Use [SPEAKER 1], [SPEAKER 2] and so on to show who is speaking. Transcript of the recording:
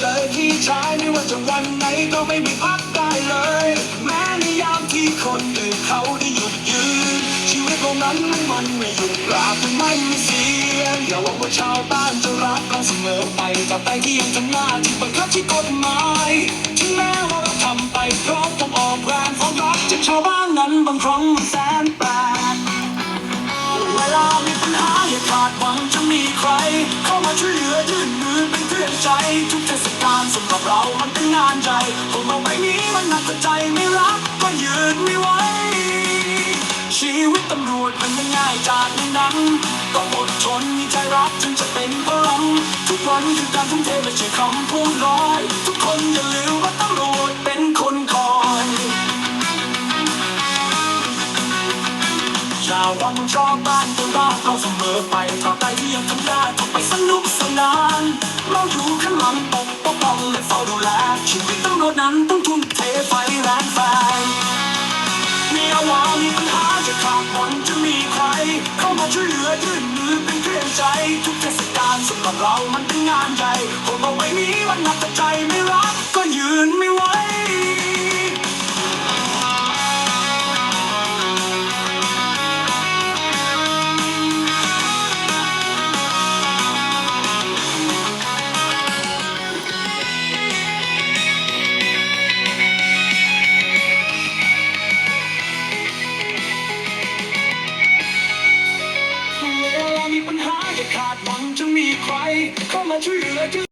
[SPEAKER 1] เลยที่ใช้ไม่ว่าจะวันไหนก็ไม่มีพักได้เลย แม้ในยามที่คนอื่นเขาได้หยุดยืน ชีวิตเรานั้นมันไม่หยุดกราบมันไม่มีเสียงอย่าหวังว่าชาวบ้านจะรักเราเสมอไปจากไปที่ยังทำหน้าที่บังคับที่กฎหมายถึงแม้ว่าเราทำไปเพราะต้องออกแรงความรักจากชาวบ้านนั้นบางครั้งมันแสนแปลกเวลามีปัญหาอย่าขาดหวังจะมีใคร เข้ามาช่วยเหลือยื่นมือเป็นเพื่อนใจทุกเทศกาล เรามันเป็นงานใจพวกเราไม่นี้มันหนักแต่ใจไม่รักก็ยืนไม่ไหว ชีวิตตำรวจมันไม่ง่ายจากในหนังต้องอดทนมีใจรักจึงจะเป็นพลังทุกวันคือการทุ่มเทไม่ใช่คำพูดลอย ทุกคนอย่าลืมว่าตำรวจเป็นคนคอยชาววังชอบบ้านตัวรักเราเสมอไปตราบใดที่ยังทำได้ต้องไปสนุกสนาน เราอยู่ข้างหลังปกปกป้อ นั้นต้องทุ่มเทไฟแรงไฟมีอาวามีปัญหาจะขาดหวังจะมีใคร เข้ามาช่วยเหลือยื่นมือเป็นเพื่อนใจ ทุกเทศกาลสำหรับเรามันเป็นงานใหญ่พวกเอาไม่มีวันนักแต่ใจไม่รักก็ยืน ขาดหวังจะมีใครเข้ามาช่วยเหลือ